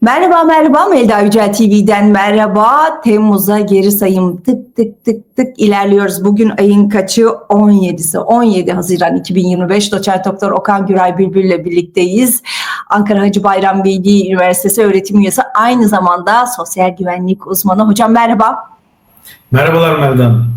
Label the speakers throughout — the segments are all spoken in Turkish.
Speaker 1: Merhaba merhaba Melda Yücel TV'den merhaba. Temmuz'a geri sayım tık tık tık tık ilerliyoruz. Bugün ayın kaçı? 17'si. 17 Haziran 2025 doçent doktor Okan Güray Bülbül ile birlikteyiz. Ankara Hacı Bayram Veli Üniversitesi öğretim üyesi aynı zamanda sosyal güvenlik uzmanı. Hocam merhaba.
Speaker 2: Merhabalar Melda Hanım.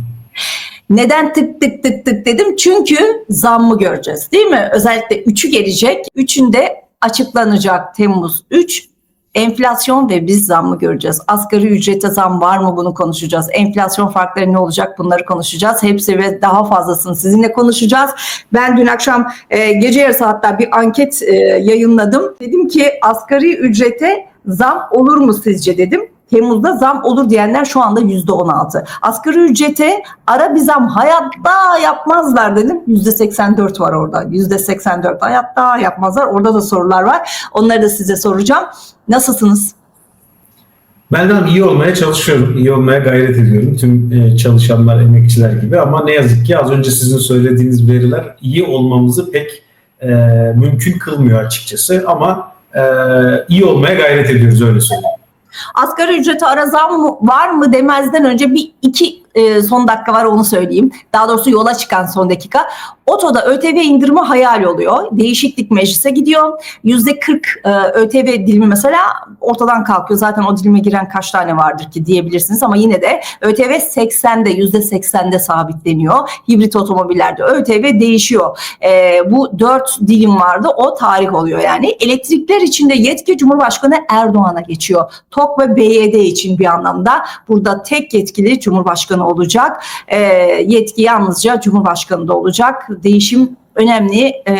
Speaker 1: Neden tık tık tık tık dedim? Çünkü zammı göreceğiz değil mi? Özellikle 3'ü gelecek. 3'ünde açıklanacak Temmuz 3 Enflasyon ve biz zammı göreceğiz. Asgari ücrete zam var mı bunu konuşacağız. Enflasyon farkları ne olacak bunları konuşacağız. Hepsi ve daha fazlasını sizinle konuşacağız. Ben dün akşam e, gece yarısı hatta bir anket e, yayınladım. Dedim ki asgari ücrete zam olur mu sizce dedim. Temmuz'da zam olur diyenler şu anda yüzde on altı. Asgari ücrete ara bir zam hayatta yapmazlar dedim. Yüzde seksen dört var orada. Yüzde seksen dört hayatta yapmazlar. Orada da sorular var. Onları da size soracağım. Nasılsınız?
Speaker 2: Melda Hanım iyi olmaya çalışıyorum. iyi olmaya gayret ediyorum. Tüm e, çalışanlar, emekçiler gibi ama ne yazık ki az önce sizin söylediğiniz veriler iyi olmamızı pek e, mümkün kılmıyor açıkçası ama e, iyi olmaya gayret ediyoruz öyle söyleyeyim.
Speaker 1: Asgari ücrete ara zam var mı demezden önce bir iki e, son dakika var onu söyleyeyim. Daha doğrusu yola çıkan son dakika. Otoda ÖTV indirimi hayal oluyor. Değişiklik meclise gidiyor. Yüzde 40 e, ÖTV dilimi mesela ortadan kalkıyor. Zaten o dilime giren kaç tane vardır ki diyebilirsiniz ama yine de ÖTV 80'de yüzde 80'de sabitleniyor. Hibrit otomobillerde ÖTV değişiyor. E, bu dört dilim vardı o tarih oluyor yani. Elektrikler içinde yetki Cumhurbaşkanı Erdoğan'a geçiyor. TOK ve BYD için bir anlamda burada tek yetkili Cumhurbaşkanı olacak. E, yetki yalnızca Cumhurbaşkanı'da olacak. Değişim önemli. E,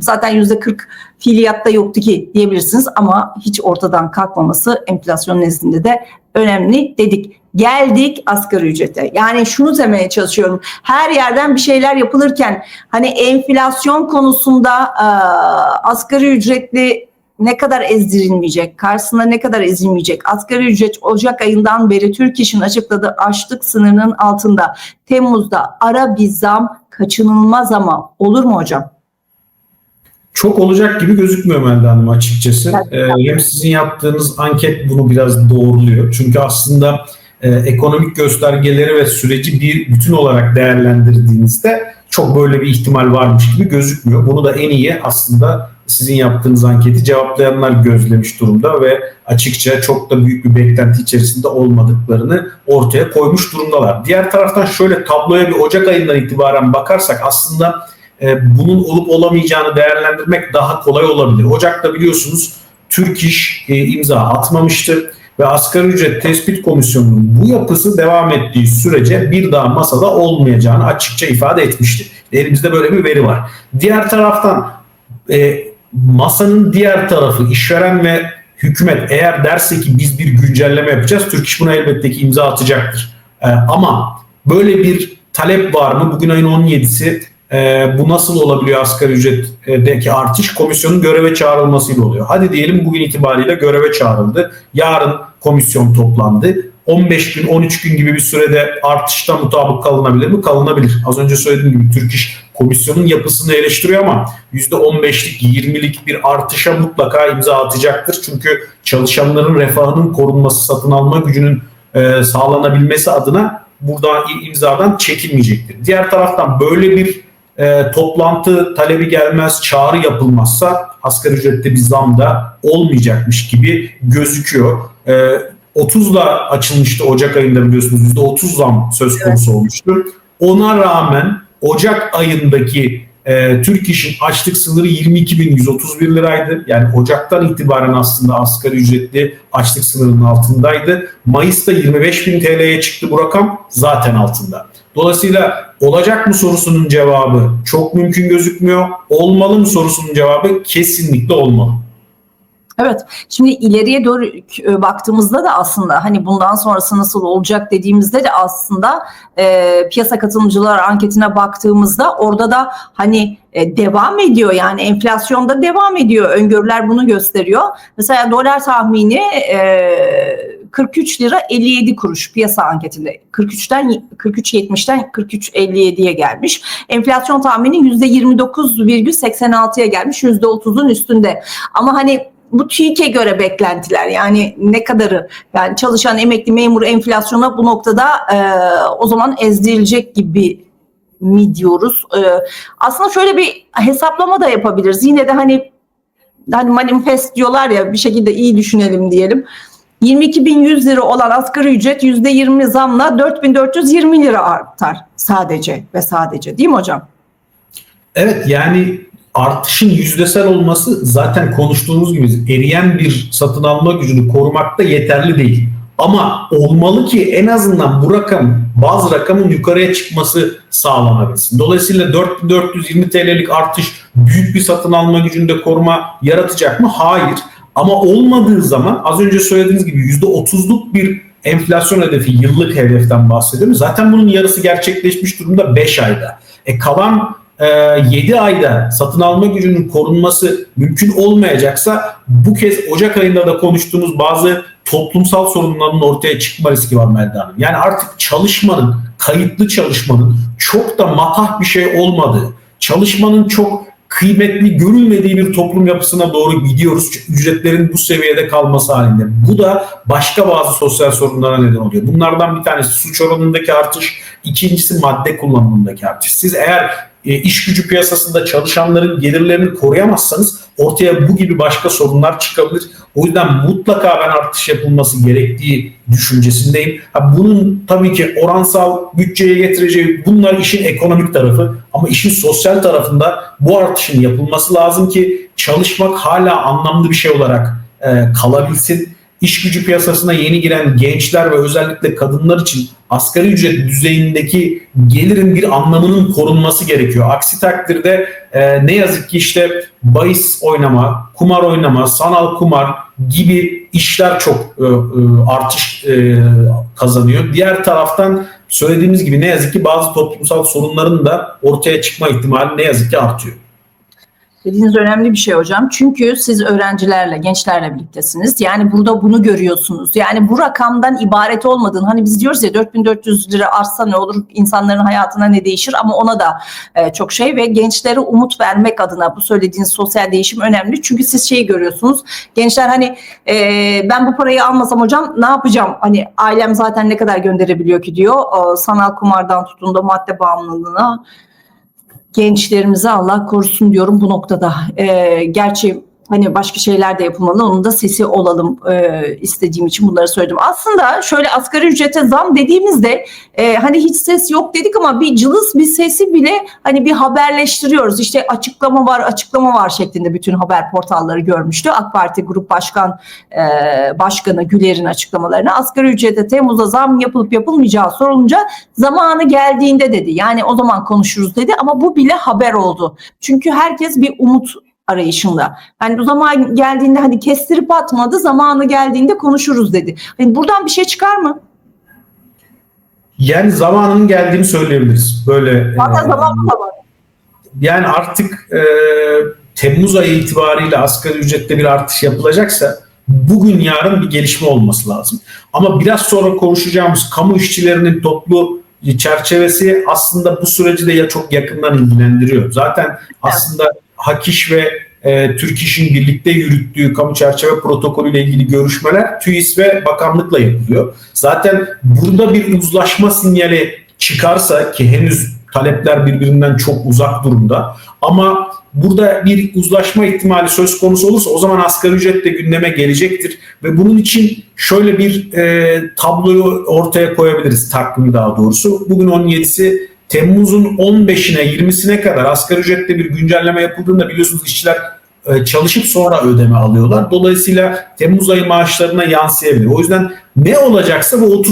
Speaker 1: zaten yüzde 40 fiiliyatta yoktu ki diyebilirsiniz ama hiç ortadan kalkmaması enflasyon nezdinde de önemli dedik. Geldik asgari ücrete. Yani şunu demeye çalışıyorum. Her yerden bir şeyler yapılırken hani enflasyon konusunda e, asgari ücretli ne kadar ezdirilmeyecek, karşısında ne kadar ezilmeyecek. Asgari ücret Ocak ayından beri Türk İş'in açıkladığı açlık sınırının altında. Temmuz'da ara bir zam kaçınılmaz ama olur mu hocam?
Speaker 2: Çok olacak gibi gözükmüyor Melda Hanım açıkçası.
Speaker 1: Evet.
Speaker 2: Ee, hem sizin yaptığınız anket bunu biraz doğruluyor. Çünkü aslında e, ekonomik göstergeleri ve süreci bir bütün olarak değerlendirdiğinizde çok böyle bir ihtimal varmış gibi gözükmüyor. Bunu da en iyi aslında sizin yaptığınız anketi cevaplayanlar gözlemiş durumda ve açıkça çok da büyük bir beklenti içerisinde olmadıklarını ortaya koymuş durumdalar. Diğer taraftan şöyle tabloya bir Ocak ayından itibaren bakarsak aslında e, bunun olup olamayacağını değerlendirmek daha kolay olabilir. Ocak'ta biliyorsunuz Türk İş e, imza atmamıştı ve asgari ücret tespit komisyonunun bu yapısı devam ettiği sürece bir daha masada olmayacağını açıkça ifade etmişti. Elimizde böyle bir veri var. Diğer taraftan e, masanın diğer tarafı işveren ve hükümet eğer derse ki biz bir güncelleme yapacağız Türk İş buna elbette ki imza atacaktır. E, ama böyle bir talep var mı? Bugün ayın 17'si e, bu nasıl olabiliyor asgari ücretteki artış? Komisyonun göreve çağrılmasıyla oluyor. Hadi diyelim bugün itibariyle göreve çağrıldı. Yarın komisyon toplandı. 15 gün 13 gün gibi bir sürede artışta mutabık kalınabilir mi? Kalınabilir. Az önce söylediğim gibi Türk İş komisyonun yapısını eleştiriyor ama %15'lik 20'lik bir artışa mutlaka imza atacaktır. Çünkü çalışanların refahının korunması, satın alma gücünün e, sağlanabilmesi adına burada imzadan çekilmeyecektir. Diğer taraftan böyle bir e, toplantı talebi gelmez, çağrı yapılmazsa asgari ücrette bir zam da olmayacakmış gibi gözüküyor. E, 30'la açılmıştı Ocak ayında biliyorsunuz %30 zam söz konusu olmuştu. Ona rağmen Ocak ayındaki e, Türk İş'in açlık sınırı 22.131 liraydı. Yani Ocak'tan itibaren aslında asgari ücretli açlık sınırının altındaydı. Mayıs'ta 25.000 TL'ye çıktı bu rakam zaten altında. Dolayısıyla olacak mı sorusunun cevabı çok mümkün gözükmüyor. Olmalı mı sorusunun cevabı kesinlikle olmalı.
Speaker 1: Evet. Şimdi ileriye doğru e, baktığımızda da aslında hani bundan sonrası nasıl olacak dediğimizde de aslında e, piyasa katılımcılar anketine baktığımızda orada da hani e, devam ediyor yani enflasyonda devam ediyor. Öngörüler bunu gösteriyor. Mesela dolar tahmini e, 43 lira 57 kuruş piyasa anketinde. 43'ten 43.70'ten 43.57'ye gelmiş. Enflasyon tahmini %29,86'ya gelmiş. %30'un üstünde. Ama hani bu TÜİK'e göre beklentiler yani ne kadarı yani çalışan emekli memur enflasyona bu noktada e, o zaman ezdirilecek gibi mi diyoruz? E, aslında şöyle bir hesaplama da yapabiliriz. Yine de hani hani manifest diyorlar ya bir şekilde iyi düşünelim diyelim. 22.100 lira olan asgari ücret %20 zamla 4420 lira artar sadece ve sadece değil mi hocam?
Speaker 2: Evet yani artışın yüzdesel olması zaten konuştuğumuz gibi eriyen bir satın alma gücünü korumakta yeterli değil. Ama olmalı ki en azından bu rakam bazı rakamın yukarıya çıkması sağlanabilsin. Dolayısıyla 4420 TL'lik artış büyük bir satın alma gücünde koruma yaratacak mı? Hayır. Ama olmadığı zaman az önce söylediğiniz gibi %30'luk bir enflasyon hedefi, yıllık hedeften bahsediyorum. Zaten bunun yarısı gerçekleşmiş durumda 5 ayda. E kalan 7 ayda satın alma gücünün korunması mümkün olmayacaksa bu kez Ocak ayında da konuştuğumuz bazı toplumsal sorunların ortaya çıkma riski var Melda Hanım. Yani artık çalışmanın, kayıtlı çalışmanın çok da matah bir şey olmadığı, çalışmanın çok kıymetli görülmediği bir toplum yapısına doğru gidiyoruz. Ücretlerin bu seviyede kalması halinde. Bu da başka bazı sosyal sorunlara neden oluyor. Bunlardan bir tanesi suç oranındaki artış, ikincisi madde kullanımındaki artış. Siz eğer iş gücü piyasasında çalışanların gelirlerini koruyamazsanız ortaya bu gibi başka sorunlar çıkabilir. O yüzden mutlaka ben artış yapılması gerektiği düşüncesindeyim. Bunun tabii ki oransal bütçeye getireceği bunlar işin ekonomik tarafı ama işin sosyal tarafında bu artışın yapılması lazım ki çalışmak hala anlamlı bir şey olarak e, kalabilsin. İş gücü piyasasına yeni giren gençler ve özellikle kadınlar için asgari ücret düzeyindeki gelirin bir anlamının korunması gerekiyor. Aksi takdirde e, ne yazık ki işte bahis oynama, kumar oynama, sanal kumar gibi işler çok e, e, artış e, kazanıyor. Diğer taraftan söylediğimiz gibi ne yazık ki bazı toplumsal sorunların da ortaya çıkma ihtimali ne yazık ki artıyor.
Speaker 1: Dediğiniz önemli bir şey hocam. Çünkü siz öğrencilerle, gençlerle birliktesiniz. Yani burada bunu görüyorsunuz. Yani bu rakamdan ibaret olmadığını hani biz diyoruz ya 4400 lira artsa ne olur, insanların hayatına ne değişir ama ona da e, çok şey ve gençlere umut vermek adına bu söylediğiniz sosyal değişim önemli. Çünkü siz şeyi görüyorsunuz. Gençler hani e, ben bu parayı almasam hocam ne yapacağım? Hani ailem zaten ne kadar gönderebiliyor ki diyor. O, sanal kumardan tutun da madde bağımlılığına gençlerimizi Allah korusun diyorum bu noktada. Ee, gerçi hani başka şeyler de yapılmalı. Onun da sesi olalım e, istediğim için bunları söyledim. Aslında şöyle asgari ücrete zam dediğimizde e, hani hiç ses yok dedik ama bir cılız bir sesi bile hani bir haberleştiriyoruz. İşte açıklama var, açıklama var şeklinde bütün haber portalları görmüştü. AK Parti Grup Başkan e, Başkanı Güler'in açıklamalarını asgari ücrete Temmuz'da zam yapılıp yapılmayacağı sorulunca zamanı geldiğinde dedi. Yani o zaman konuşuruz dedi ama bu bile haber oldu. Çünkü herkes bir umut arayışında. Yani bu zaman geldiğinde hani kestirip atmadı, zamanı geldiğinde konuşuruz dedi. Hani buradan bir şey çıkar mı?
Speaker 2: Yani zamanının geldiğini söyleyebiliriz. Böyle
Speaker 1: Zaten
Speaker 2: e,
Speaker 1: var.
Speaker 2: yani artık e, Temmuz ayı itibariyle asgari ücrette bir artış yapılacaksa bugün yarın bir gelişme olması lazım. Ama biraz sonra konuşacağımız kamu işçilerinin toplu çerçevesi aslında bu süreci de ya çok yakından ilgilendiriyor. Zaten aslında HAKİŞ ve e, Türk İş'in birlikte yürüttüğü kamu çerçeve protokolüyle ilgili görüşmeler TÜİS ve bakanlıkla yapılıyor. Zaten burada bir uzlaşma sinyali çıkarsa ki henüz talepler birbirinden çok uzak durumda ama burada bir uzlaşma ihtimali söz konusu olursa o zaman asgari ücret de gündeme gelecektir ve bunun için şöyle bir e, tabloyu ortaya koyabiliriz takvimi daha doğrusu. Bugün 17'si Temmuz'un 15'ine 20'sine kadar asgari ücrette bir güncelleme yapıldığında biliyorsunuz işçiler e, çalışıp sonra ödeme alıyorlar. Dolayısıyla Temmuz ayı maaşlarına yansıyabilir. O yüzden ne olacaksa bu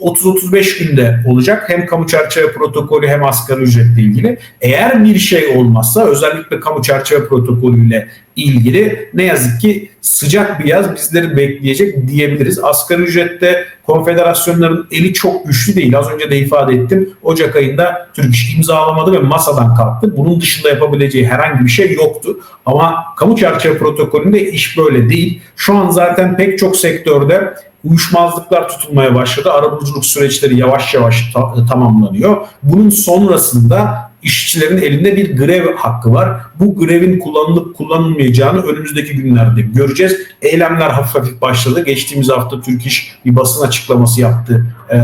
Speaker 2: 30-35 günde olacak. Hem kamu çerçeve protokolü hem asgari ücretle ilgili. Eğer bir şey olmazsa özellikle kamu çerçeve protokolüyle ilgili ne yazık ki sıcak bir yaz bizleri bekleyecek diyebiliriz. Asgari ücrette konfederasyonların eli çok güçlü değil. Az önce de ifade ettim. Ocak ayında Türk İş imzalamadı ve masadan kalktı. Bunun dışında yapabileceği herhangi bir şey yoktu. Ama kamu çerçeve protokolünde iş böyle değil. Şu an zaten pek çok sektörde uyuşmazlıklar tutulmaya başladı. Arabuluculuk süreçleri yavaş yavaş ta- tamamlanıyor. Bunun sonrasında işçilerin elinde bir grev hakkı var. Bu grevin kullanılıp kullanılmayacağını önümüzdeki günlerde göreceğiz. Eylemler hafif hafif başladı. Geçtiğimiz hafta Türk İş bir basın açıklaması yaptı e,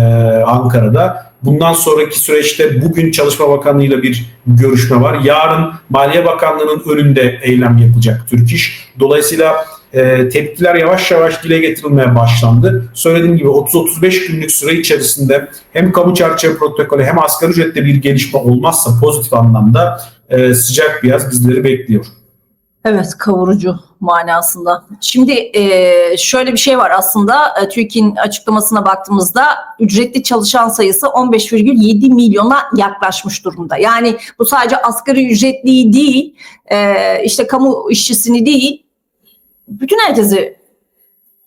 Speaker 2: Ankara'da. Bundan sonraki süreçte bugün Çalışma Bakanlığı ile bir görüşme var. Yarın Maliye Bakanlığı'nın önünde eylem yapacak Türk İş. Dolayısıyla e, tepkiler yavaş yavaş dile getirilmeye başlandı. Söylediğim gibi 30-35 günlük süre içerisinde hem kamu çerçeve protokolü hem asgari ücrette bir gelişme olmazsa pozitif anlamda e, sıcak bir yaz bizleri bekliyor.
Speaker 1: Evet kavurucu manasında. Şimdi e, şöyle bir şey var aslında e, TÜİK'in açıklamasına baktığımızda ücretli çalışan sayısı 15,7 milyona yaklaşmış durumda. Yani bu sadece asgari ücretliyi değil e, işte kamu işçisini değil bütün herkesi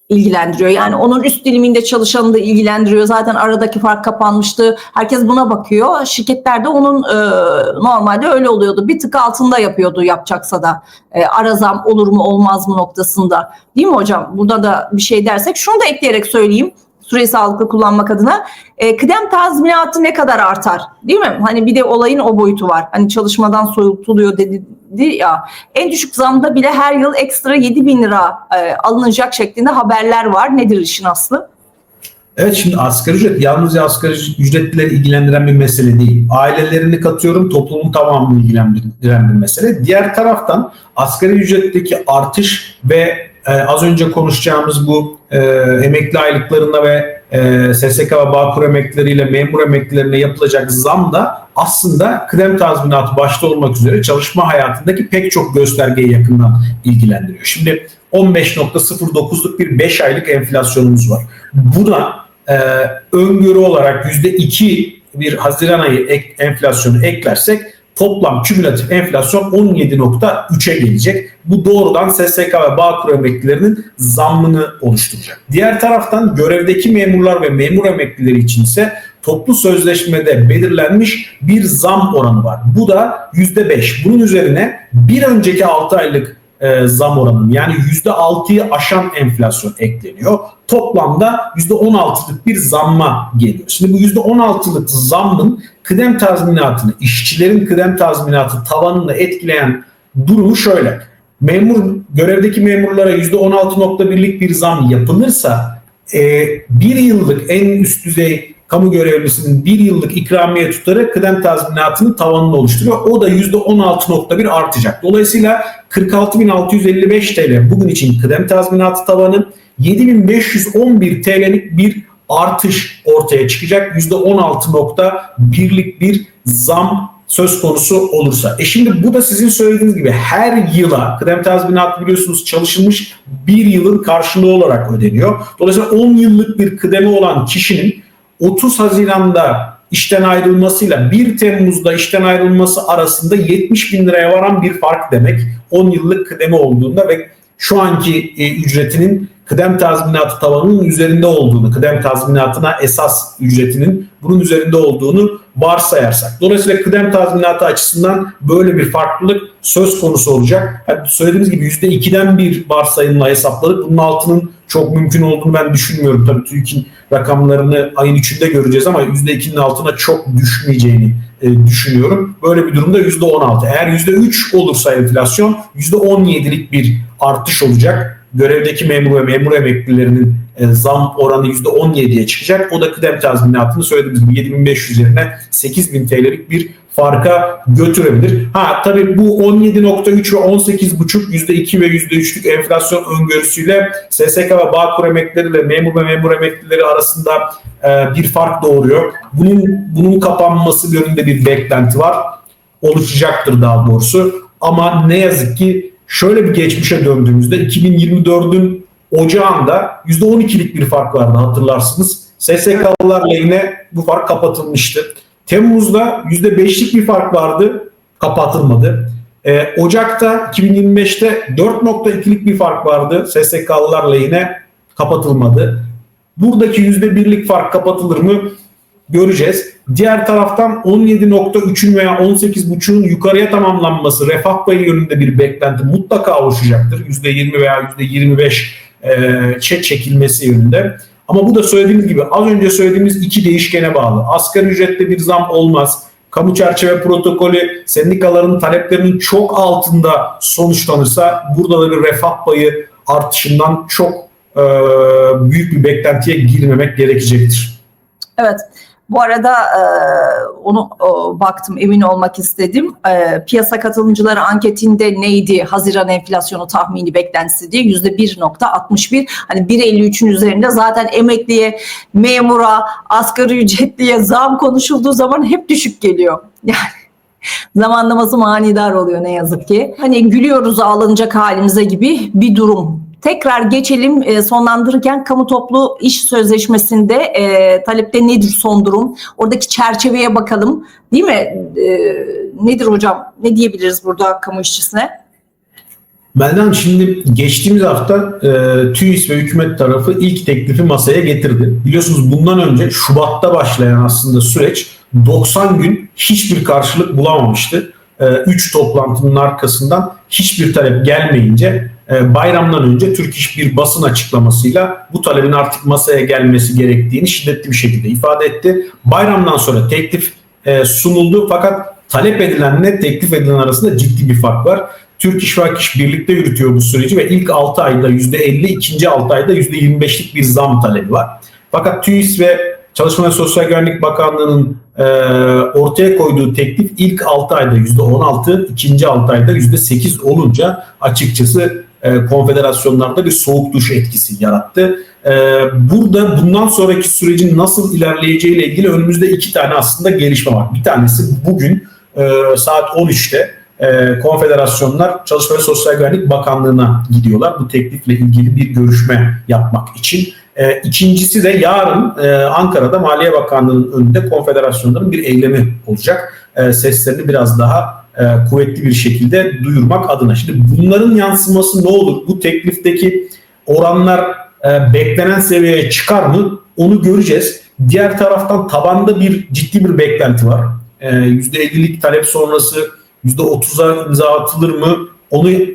Speaker 1: ilgilendiriyor. Yani onun üst diliminde çalışanı da ilgilendiriyor. Zaten aradaki fark kapanmıştı. Herkes buna bakıyor. Şirketler de onun e, normalde öyle oluyordu. Bir tık altında yapıyordu yapacaksa da. E, ara olur mu olmaz mı noktasında. Değil mi hocam? Burada da bir şey dersek. Şunu da ekleyerek söyleyeyim. Süreyi sağlıklı kullanmak adına. E, kıdem tazminatı ne kadar artar? Değil mi? Hani bir de olayın o boyutu var. Hani çalışmadan soyutuluyor dedi ya. En düşük zamda bile her yıl ekstra 7 bin lira e, alınacak şeklinde haberler var. Nedir işin aslı?
Speaker 2: Evet şimdi asgari ücret yalnızca asgari ücretlileri ilgilendiren bir mesele değil. Ailelerini katıyorum toplumun tamamını ilgilendiren bir mesele. Diğer taraftan asgari ücretteki artış ve e, az önce konuşacağımız bu e, emekli aylıklarında ve e, SSK ve Bağkur emekleriyle memur emeklilerine yapılacak zam da aslında kıdem tazminatı başta olmak üzere çalışma hayatındaki pek çok göstergeyi yakından ilgilendiriyor. Şimdi 15.09'luk bir 5 aylık enflasyonumuz var. Buna e, öngörü olarak %2 bir Haziran ayı ek, enflasyonu eklersek toplam kümülatif enflasyon 17.3'e gelecek. Bu doğrudan SSK ve Bağkur emeklilerinin zammını oluşturacak. Diğer taraftan görevdeki memurlar ve memur emeklileri için ise toplu sözleşmede belirlenmiş bir zam oranı var. Bu da %5. Bunun üzerine bir önceki 6 aylık e, zam oranının yani %6'yı aşan enflasyon ekleniyor. Toplamda %16'lık bir zamma geliyor. Şimdi bu %16'lık zammın kıdem tazminatını, işçilerin kıdem tazminatı tavanını etkileyen durumu şöyle. Memur görevdeki memurlara %16.1'lik bir zam yapılırsa e, bir yıllık en üst düzey kamu görevlisinin bir yıllık ikramiye tutarı kıdem tazminatının tavanını oluşturuyor. O da %16.1 artacak. Dolayısıyla 46.655 TL bugün için kıdem tazminatı tavanı 7.511 TL'lik bir artış ortaya çıkacak. %16.1'lik bir zam söz konusu olursa. E şimdi bu da sizin söylediğiniz gibi her yıla kıdem tazminatı biliyorsunuz çalışılmış bir yılın karşılığı olarak ödeniyor. Dolayısıyla 10 yıllık bir kıdemi olan kişinin 30 Haziran'da işten ayrılmasıyla 1 Temmuz'da işten ayrılması arasında 70 bin liraya varan bir fark demek. 10 yıllık kıdemi olduğunda ve şu anki e, ücretinin kıdem tazminatı tavanının üzerinde olduğunu, kıdem tazminatına esas ücretinin bunun üzerinde olduğunu varsayarsak. Dolayısıyla kıdem tazminatı açısından böyle bir farklılık söz konusu olacak. Yani söylediğimiz gibi %2'den bir varsayımla hesapladık. Bunun altının çok mümkün olduğunu ben düşünmüyorum. Tabii TÜİK'in rakamlarını ayın içinde göreceğiz ama %2'nin altına çok düşmeyeceğini e, düşünüyorum. Böyle bir durumda %16. Eğer %3 olursa enflasyon %17'lik bir artış olacak. Görevdeki memur ve memur emeklilerinin e, zam oranı %17'ye çıkacak. O da kıdem tazminatını söylediğimiz gibi 7500 yerine 8000 TL'lik bir farka götürebilir. Ha tabii bu 17.3 ve 18.5 %2 ve %3'lük enflasyon öngörüsüyle SSK ve Bağkur emeklileri ve memur ve memur emeklileri arasında e, bir fark doğuruyor. Bunun bunun kapanması yönünde bir beklenti var. Oluşacaktır daha doğrusu. Ama ne yazık ki şöyle bir geçmişe döndüğümüzde 2024'ün ocağında %12'lik bir fark vardı hatırlarsınız. SSK'lılar lehine bu fark kapatılmıştı. Temmuz'da %5'lik bir fark vardı, kapatılmadı. Ee, Ocak'ta 2025'te 4.2'lik bir fark vardı, SSK'lılar lehine kapatılmadı. Buradaki %1'lik fark kapatılır mı göreceğiz. Diğer taraftan 17.3'ün veya 18.5'un yukarıya tamamlanması refah payı yönünde bir beklenti mutlaka oluşacaktır. %20 veya %25 e, çekilmesi yönünde. Ama bu da söylediğimiz gibi az önce söylediğimiz iki değişkene bağlı. Asgari ücrette bir zam olmaz. kamu çerçeve protokolü sendikaların taleplerinin çok altında sonuçlanırsa burada da bir refah payı artışından çok e, büyük bir beklentiye girmemek gerekecektir.
Speaker 1: Evet. Bu arada e, onu o, baktım emin olmak istedim. E, piyasa katılımcıları anketinde neydi Haziran enflasyonu tahmini beklentisi diye yüzde 1.61. Hani 1.53'ün üzerinde zaten emekliye, memura, asgari ücretliye zam konuşulduğu zaman hep düşük geliyor. Yani zamanlaması manidar oluyor ne yazık ki. Hani gülüyoruz ağlanacak halimize gibi bir durum. Tekrar geçelim e, sonlandırırken kamu toplu iş sözleşmesinde e, talepte nedir son durum? Oradaki çerçeveye bakalım değil mi? E, nedir hocam? Ne diyebiliriz burada kamu işçisine?
Speaker 2: Meldan şimdi geçtiğimiz hafta e, TÜİS ve hükümet tarafı ilk teklifi masaya getirdi. Biliyorsunuz bundan önce Şubat'ta başlayan aslında süreç 90 gün hiçbir karşılık bulamamıştı. 3 toplantının arkasından hiçbir talep gelmeyince e, bayramdan önce Türk İş bir basın açıklamasıyla bu talebin artık masaya gelmesi gerektiğini şiddetli bir şekilde ifade etti. Bayramdan sonra teklif e, sunuldu fakat talep edilenle teklif edilen arasında ciddi bir fark var. Türk İş ve birlikte yürütüyor bu süreci ve ilk 6 ayda %50, ikinci 6 ayda %25'lik bir zam talebi var. Fakat TÜİS ve Çalışma ve Sosyal Güvenlik Bakanlığı'nın e, ortaya koyduğu teklif ilk 6 ayda %16, ikinci 6 ayda %8 olunca açıkçası e, konfederasyonlarda bir soğuk duş etkisi yarattı. E, burada bundan sonraki sürecin nasıl ilerleyeceği ile ilgili önümüzde iki tane aslında gelişme var. Bir tanesi bugün e, saat 13'te e, konfederasyonlar Çalışma ve Sosyal Güvenlik Bakanlığı'na gidiyorlar. Bu teklifle ilgili bir görüşme yapmak için. E, ikincisi de yarın e, Ankara'da Maliye Bakanlığı'nın önünde konfederasyonların bir eylemi olacak. E, seslerini biraz daha e, kuvvetli bir şekilde duyurmak adına. Şimdi bunların yansıması ne olur? Bu teklifteki oranlar e, beklenen seviyeye çıkar mı? Onu göreceğiz. Diğer taraftan tabanda bir ciddi bir beklenti var. E, %50'lik talep sonrası %30'a imza atılır mı? Onu e,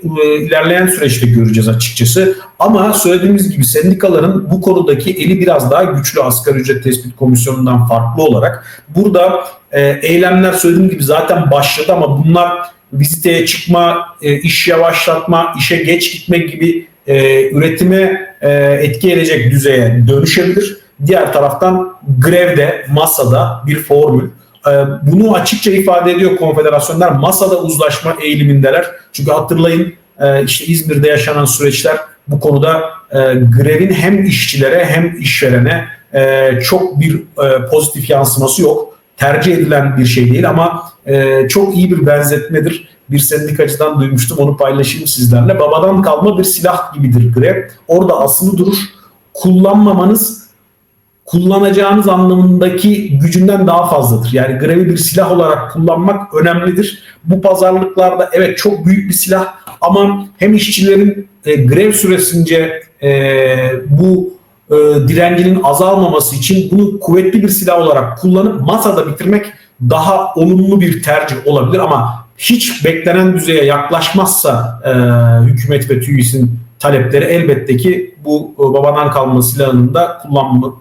Speaker 2: ilerleyen süreçte göreceğiz açıkçası. Ama söylediğimiz gibi sendikaların bu konudaki eli biraz daha güçlü asgari ücret tespit komisyonundan farklı olarak. Burada e, eylemler söylediğim gibi zaten başladı ama bunlar viziteye çıkma, e, iş yavaşlatma, işe geç gitme gibi e, üretime e, etki edecek düzeye dönüşebilir. Diğer taraftan grevde, masada bir formül. E, bunu açıkça ifade ediyor konfederasyonlar. Masada uzlaşma eğilimindeler. Çünkü hatırlayın e, işte İzmir'de yaşanan süreçler bu konuda e, grevin hem işçilere hem işverene e, çok bir pozitif yansıması yok. Tercih edilen bir şey değil ama çok iyi bir benzetmedir. Bir sendikacıdan duymuştum onu paylaşayım sizlerle. Babadan kalma bir silah gibidir grev. Orada asılı duruş kullanmamanız kullanacağınız anlamındaki gücünden daha fazladır. Yani grevi bir silah olarak kullanmak önemlidir. Bu pazarlıklarda evet çok büyük bir silah ama hem işçilerin e, grev süresince e, bu e, direncinin azalmaması için bunu kuvvetli bir silah olarak kullanıp masada bitirmek daha olumlu bir tercih olabilir ama hiç beklenen düzeye yaklaşmazsa e, hükümet ve TÜİS'in talepleri elbette ki bu e, babadan kalma silahının da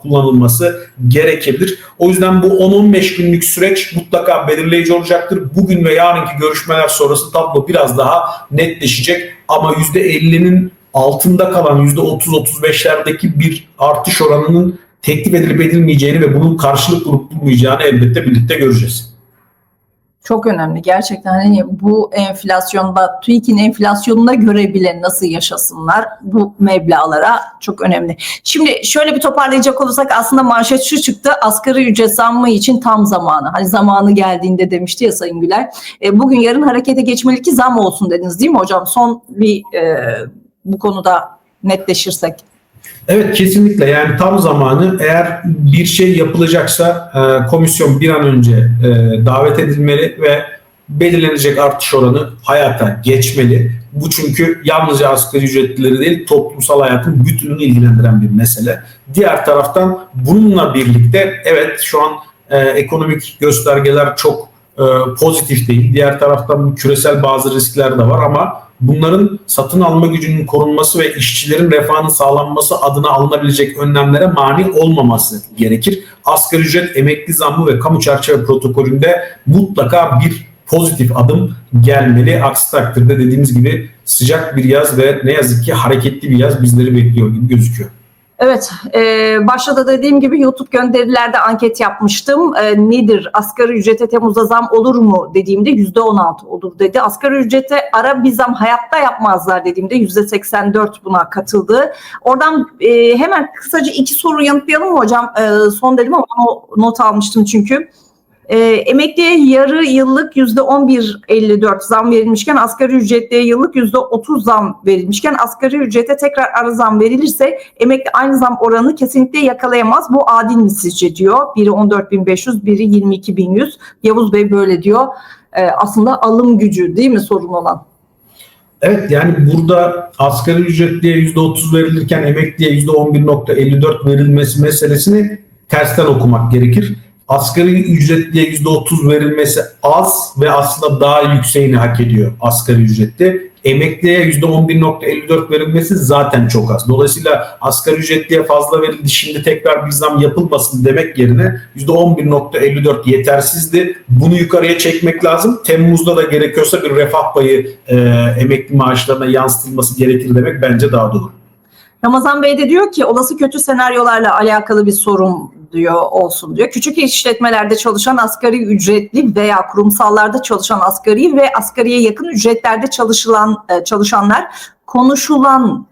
Speaker 2: kullanılması gerekebilir. O yüzden bu 10-15 günlük süreç mutlaka belirleyici olacaktır. Bugün ve yarınki görüşmeler sonrası tablo biraz daha netleşecek ama %50'nin altında kalan %30-35'lerdeki bir artış oranının teklif edilip edilmeyeceğini ve bunun karşılık bulup bulmayacağını elbette birlikte göreceğiz.
Speaker 1: Çok önemli gerçekten hani bu enflasyonda TÜİK'in enflasyonuna göre bile nasıl yaşasınlar bu meblalara çok önemli. Şimdi şöyle bir toparlayacak olursak aslında manşet şu çıktı asgari ücret zammı için tam zamanı. Hani zamanı geldiğinde demişti ya Sayın Güler. E, bugün yarın harekete geçmeli ki zam olsun dediniz değil mi hocam? Son bir e, bu konuda netleşirsek.
Speaker 2: Evet kesinlikle yani tam zamanı eğer bir şey yapılacaksa e, komisyon bir an önce e, davet edilmeli ve belirlenecek artış oranı hayata geçmeli. Bu çünkü yalnızca asgari ücretlileri değil toplumsal hayatın bütününü ilgilendiren bir mesele. Diğer taraftan bununla birlikte evet şu an e, ekonomik göstergeler çok e, pozitif değil. Diğer taraftan küresel bazı riskler de var ama bunların satın alma gücünün korunması ve işçilerin refahının sağlanması adına alınabilecek önlemlere mani olmaması gerekir. Asgari ücret, emekli zammı ve kamu çerçeve protokolünde mutlaka bir pozitif adım gelmeli. Aksi takdirde dediğimiz gibi sıcak bir yaz ve ne yazık ki hareketli bir yaz bizleri bekliyor gibi gözüküyor.
Speaker 1: Evet, e, başta da dediğim gibi YouTube gönderilerde anket yapmıştım. E, nedir asgari ücrete Temmuz'da zam olur mu dediğimde yüzde 16 olur dedi. Asgari ücrete ara bir zam hayatta yapmazlar dediğimde yüzde 84 buna katıldı. Oradan e, hemen kısaca iki soru yanıtlayalım mı hocam? E, son dedim ama not almıştım çünkü. E, emekliye yarı yıllık yüzde 11.54 zam verilmişken asgari ücretliye yıllık yüzde 30 zam verilmişken asgari ücrete tekrar ara zam verilirse emekli aynı zam oranını kesinlikle yakalayamaz. Bu adil mi sizce diyor. Biri 14.500 biri 22.100. Yavuz Bey böyle diyor. E, aslında alım gücü değil mi sorun olan?
Speaker 2: Evet yani burada asgari ücretliye %30 verilirken emekliye %11.54 verilmesi meselesini tersten okumak gerekir. Asgari ücretliye %30 verilmesi az ve aslında daha yükseğini hak ediyor asgari ücretli. Emekliye %11.54 verilmesi zaten çok az. Dolayısıyla asgari ücretliye fazla verildi şimdi tekrar bir zam yapılmasın demek yerine %11.54 yetersizdi. Bunu yukarıya çekmek lazım. Temmuz'da da gerekiyorsa bir refah payı e, emekli maaşlarına yansıtılması gerekir demek bence daha doğru.
Speaker 1: Ramazan Bey de diyor ki olası kötü senaryolarla alakalı bir sorun diyor olsun diyor. Küçük işletmelerde çalışan asgari ücretli veya kurumsallarda çalışan asgari ve asgariye yakın ücretlerde çalışılan e, çalışanlar konuşulan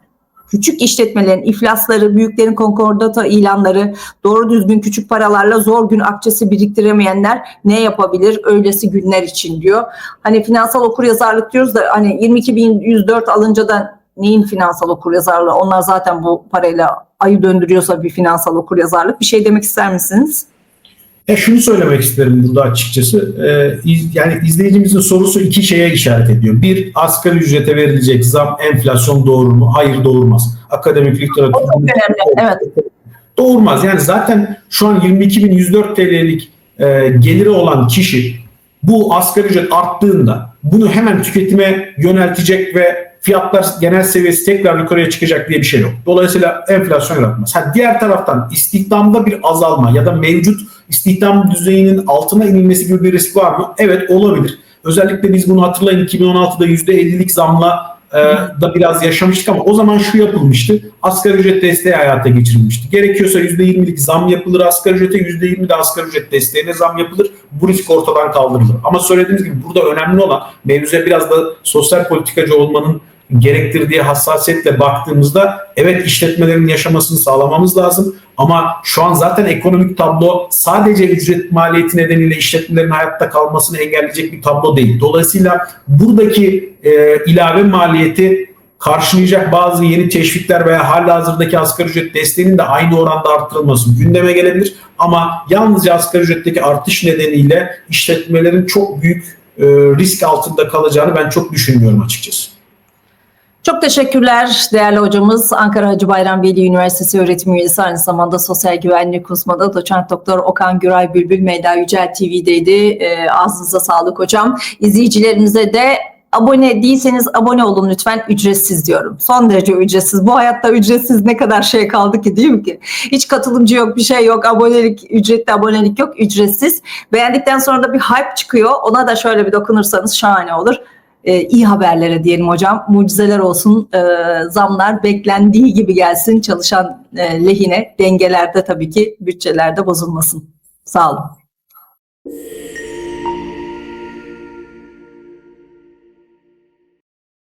Speaker 1: küçük işletmelerin iflasları, büyüklerin konkordata ilanları, doğru düzgün küçük paralarla zor gün akçesi biriktiremeyenler ne yapabilir öylesi günler için diyor. Hani finansal okuryazarlık diyoruz da hani 22.104 alınca da neyin finansal okuryazarlığı? Onlar zaten bu parayla ayı döndürüyorsa bir finansal okuryazarlık. Bir şey demek ister misiniz?
Speaker 2: E şunu söylemek isterim burada açıkçası. Ee, iz- yani izleyicimizin sorusu iki şeye işaret ediyor. Bir, asgari ücrete verilecek zam enflasyon doğurur mu? Hayır doğurmaz. Akademik literatür
Speaker 1: O çok önemli. Evet.
Speaker 2: doğurmaz. Yani zaten şu an 22.104 TL'lik e, geliri olan kişi bu asgari ücret arttığında bunu hemen tüketime yöneltecek ve fiyatlar genel seviyesi tekrar yukarıya çıkacak diye bir şey yok. Dolayısıyla enflasyon yaratmaz. Ha, diğer taraftan istihdamda bir azalma ya da mevcut istihdam düzeyinin altına inilmesi gibi bir risk var mı? Evet olabilir. Özellikle biz bunu hatırlayın 2016'da %50'lik zamla e, da biraz yaşamıştık ama o zaman şu yapılmıştı. Asgari ücret desteği hayata geçirilmişti. Gerekiyorsa %20'lik zam yapılır asgari ücrete, %20 de asgari ücret desteğine zam yapılır. Bu risk ortadan kaldırılır. Ama söylediğimiz gibi burada önemli olan mevzuya biraz da sosyal politikacı olmanın gerektirdiği hassasiyetle baktığımızda evet işletmelerin yaşamasını sağlamamız lazım ama şu an zaten ekonomik tablo sadece ücret maliyeti nedeniyle işletmelerin hayatta kalmasını engelleyecek bir tablo değil. Dolayısıyla buradaki e, ilave maliyeti karşılayacak bazı yeni teşvikler veya halihazırdaki asgari ücret desteğinin de aynı oranda arttırılması gündeme gelebilir. Ama yalnızca asgari ücretteki artış nedeniyle işletmelerin çok büyük e, risk altında kalacağını ben çok düşünmüyorum açıkçası.
Speaker 1: Çok teşekkürler değerli hocamız. Ankara Hacı Bayram Veli Üniversitesi öğretim üyesi aynı zamanda sosyal güvenlik uzmanı doçent doktor Okan Güray Bülbül Meyda Yücel TV'deydi. E, ağzınıza sağlık hocam. İzleyicilerimize de abone değilseniz abone olun lütfen ücretsiz diyorum. Son derece ücretsiz. Bu hayatta ücretsiz ne kadar şey kaldı ki değil mi ki? Hiç katılımcı yok bir şey yok abonelik ücretli abonelik yok ücretsiz. Beğendikten sonra da bir hype çıkıyor. Ona da şöyle bir dokunursanız şahane olur e, iyi haberlere diyelim hocam. Mucizeler olsun, e, zamlar beklendiği gibi gelsin, çalışan e, lehine, dengelerde tabii ki bütçelerde bozulmasın. Sağ olun.